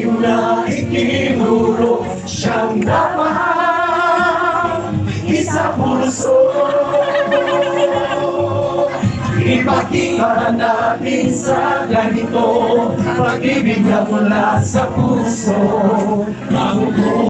aking na itinuro siyang dapat isa puso. Ipakita natin sa ganito Pag-ibig na mula sa puso Ang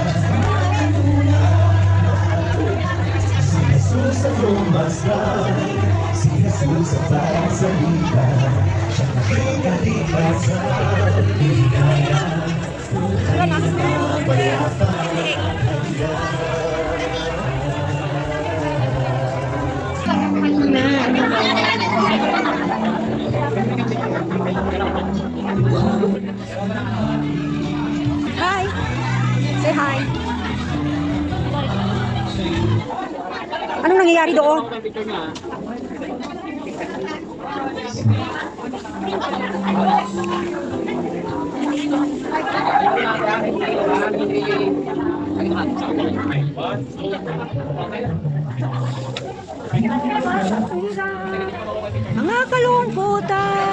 lumasdan Si Jesus sa pagsalita Siya nakikalipas sa ligaya Hi. Nangyayari doon? Mga kalungkutan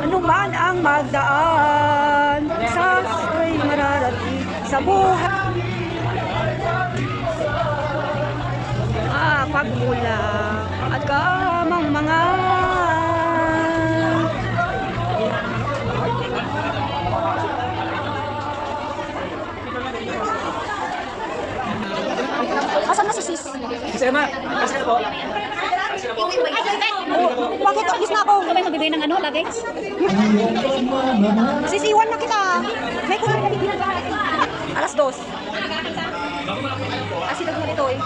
Ano man ang magdaan mararating sa buhay Ah, pagkulang at kamang mga Asan na si sis? Oh, bakit alis na ako? Sabay magbibigay ng ano, luggage? Sisiwan na kita. May kulang na bibigyan Alas dos. Kasi nag ito eh.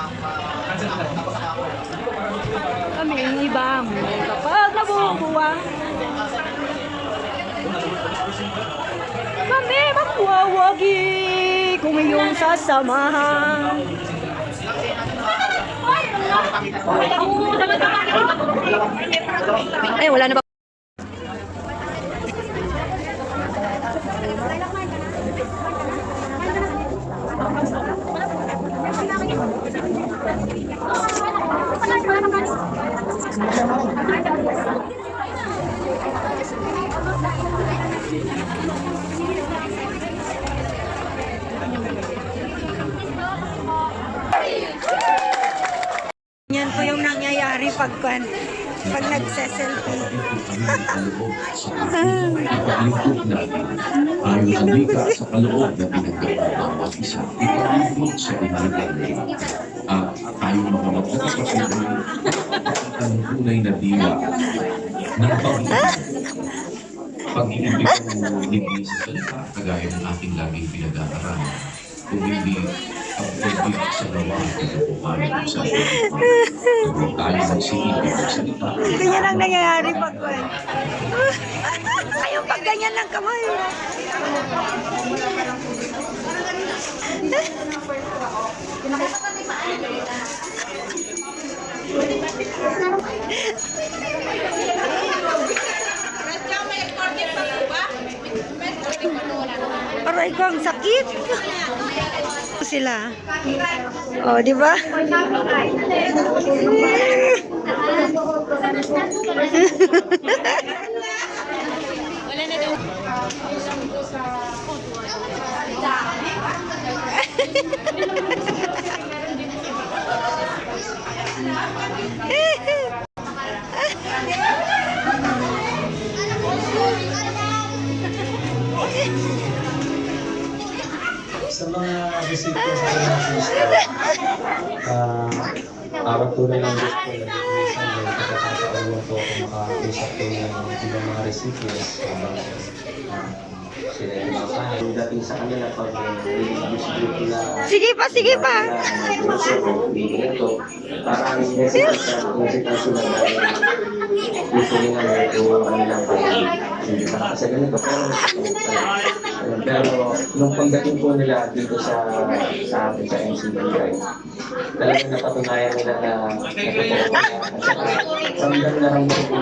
Kami ang ibang kapag nabubuwang. Kami magwawagi kung iyong sasamahan. Ay, wala na ba? Yan po yung nangyayari pag pag nagse-selfie. Natin ang halika sa kaloob na mga isa. Ipalingkod sa inalagay. At tayo mga magkakapatuloy ang tunay na diwa ng pag-ibig. Pag-ibig mo hindi sa salita, kagaya ng ating laging pinag-aaral. Kung hindi ang pag-ibig sa gawa katotohanan sa Kung tayo magsigilan ng salita. Ganyan ang nangyayari pag Ayaw pag ganyan lang kamay. Aray ko, ang sakit. Sila. Oh, di ba? Sa mga bisita sa artista, ah, araw po na lang gusto ko na minsan may pagkakataon po ako makausap ko ng ibang mga recipients habang ah, sila yung mga kain. Dating sa kanila pag i-distribute nila. Sige pa, sige pa. ito, parang sila. Dahil gusto nila na ituwa kanilang kaya hindi sa kasi ganito pero pero nung pagdating po nila dito sa sa atin sa NCBI, talagang napatunayan nila na ramdam na ramdam po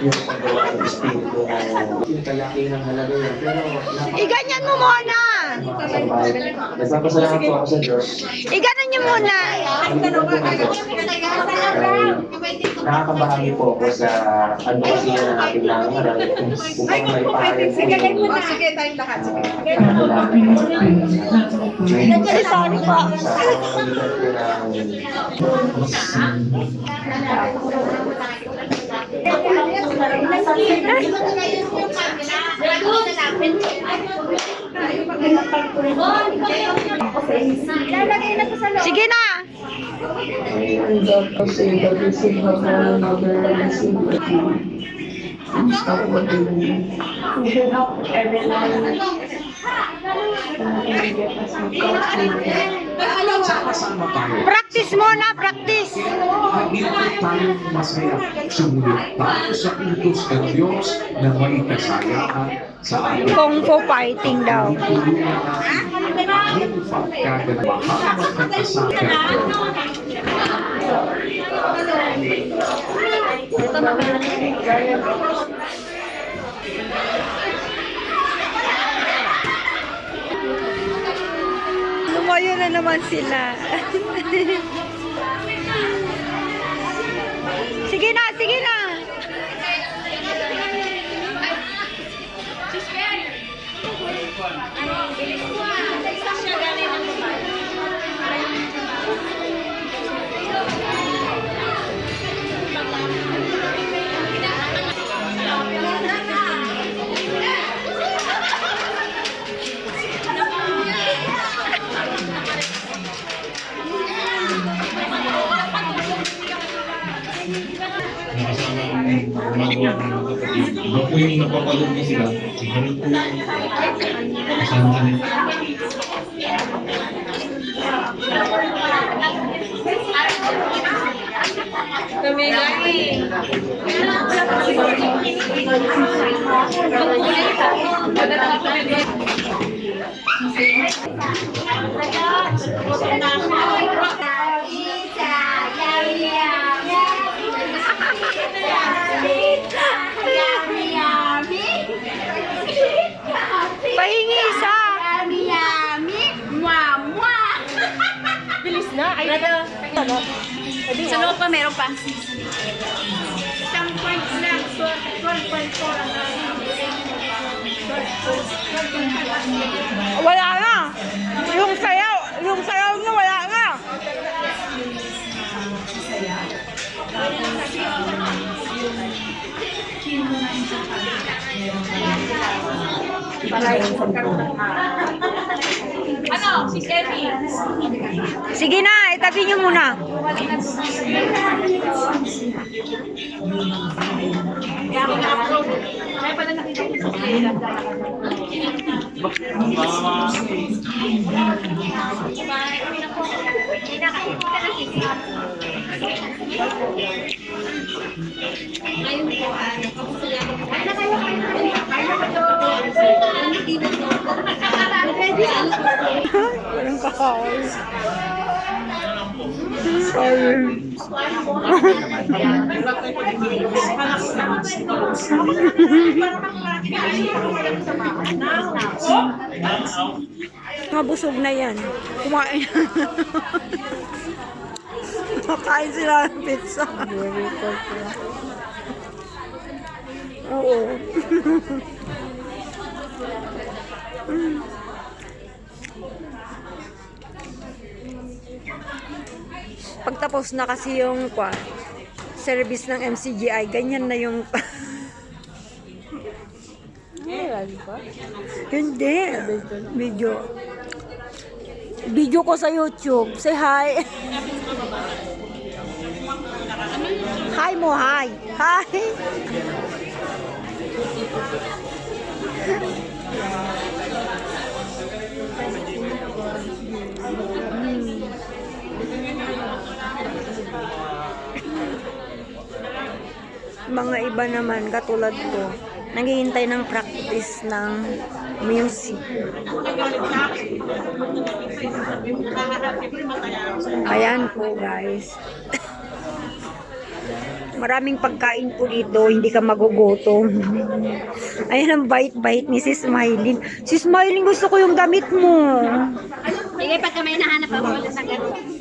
yung paggawa ng espiritu ng yung kalaki ng halaga yun. Pero Iganyan mo muna. Nagpapasalamat po ako sa Diyos. Iganan niyo muna. Ang ganda po ng Diyos. Ay, nakakabahagi po ako sa ano kasi yan ang ating nangaral. Kung kung may pahayag po yung Sige, tayong lahat. Sige. Sa ano pa. Sa po ng Sige na. And God will say that we should have one another and. Stop what they do. We should help everyone. And we get us God's will. Sama-sama tayo. Practice muna, practice. Nagiging tayo masaya. Sumunod tayo sa utos ng Diyos na may kasayaan sa ating Kung fu fighting daw. ng kasayaan. Lumayo na naman sila. po yung napapalog na sila. Ganun po yung kasama kami. Pahingi na. Ay, Sa loob pa, meron pa. Isang point lang. 12.4 Wala na. Yung sayaw, yung sayaw niya wala na. Ano? Si Semi. Sige na, itabi niyo muna. Kaya pala nakita ko sa Ngayon po, ano, kapag sila, ay, nakayo kayo, kakawal. Mga busog na yan. Kumain. Makain sila ng pizza. Oo. Pagtapos na kasi yung kwa, service ng MCGI, ganyan na yung Hindi. Video. Video ko sa YouTube. Say hi. Hi mo, hi. Hi. Mga iba naman, katulad ko, naghihintay ng practice ng music. Ayan po guys. Maraming pagkain po dito, hindi ka magugutom. Ayan ang bait-bait ni si Smiling. Si Smiling, gusto ko yung damit mo. Sige, pagka may nahanap ako ulit ganito.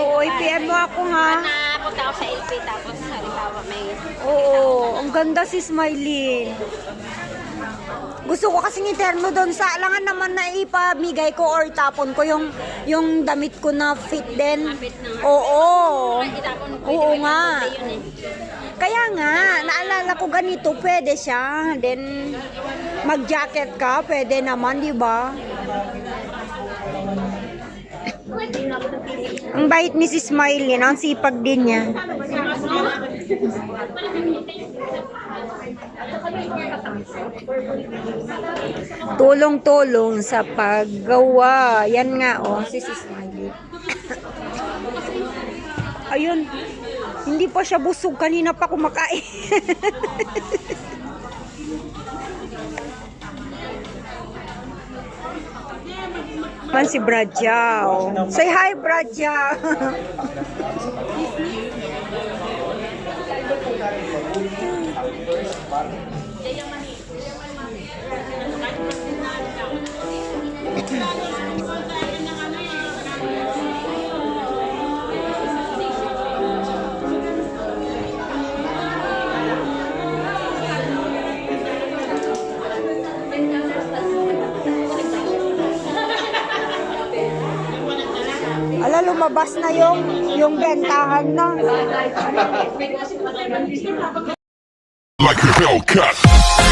Oo, i-PM mo ako ha. Napunta ako sa LP tapos halimbawa may Oo, ang ganda si Smiling. Gusto ko kasing iterno doon sa alangan naman na ipamigay ko or tapon ko yung yung damit ko na fit din. na. Oo. Oo nga. Eh. Kaya nga, naalala ko ganito, pwede siya. Then, mag-jacket ka, pwede naman, di ba? Ang bait ni si Smiley, ang sipag din niya. Tulong-tulong sa paggawa. Yan nga, oh, si si Smiley. Ayun, hindi pa siya busog. Kanina pa kumakain. Man si Bradjao. Say hi, Bradjao. Ala, lumabas na yung, yung bentahan na. like a Hellcat.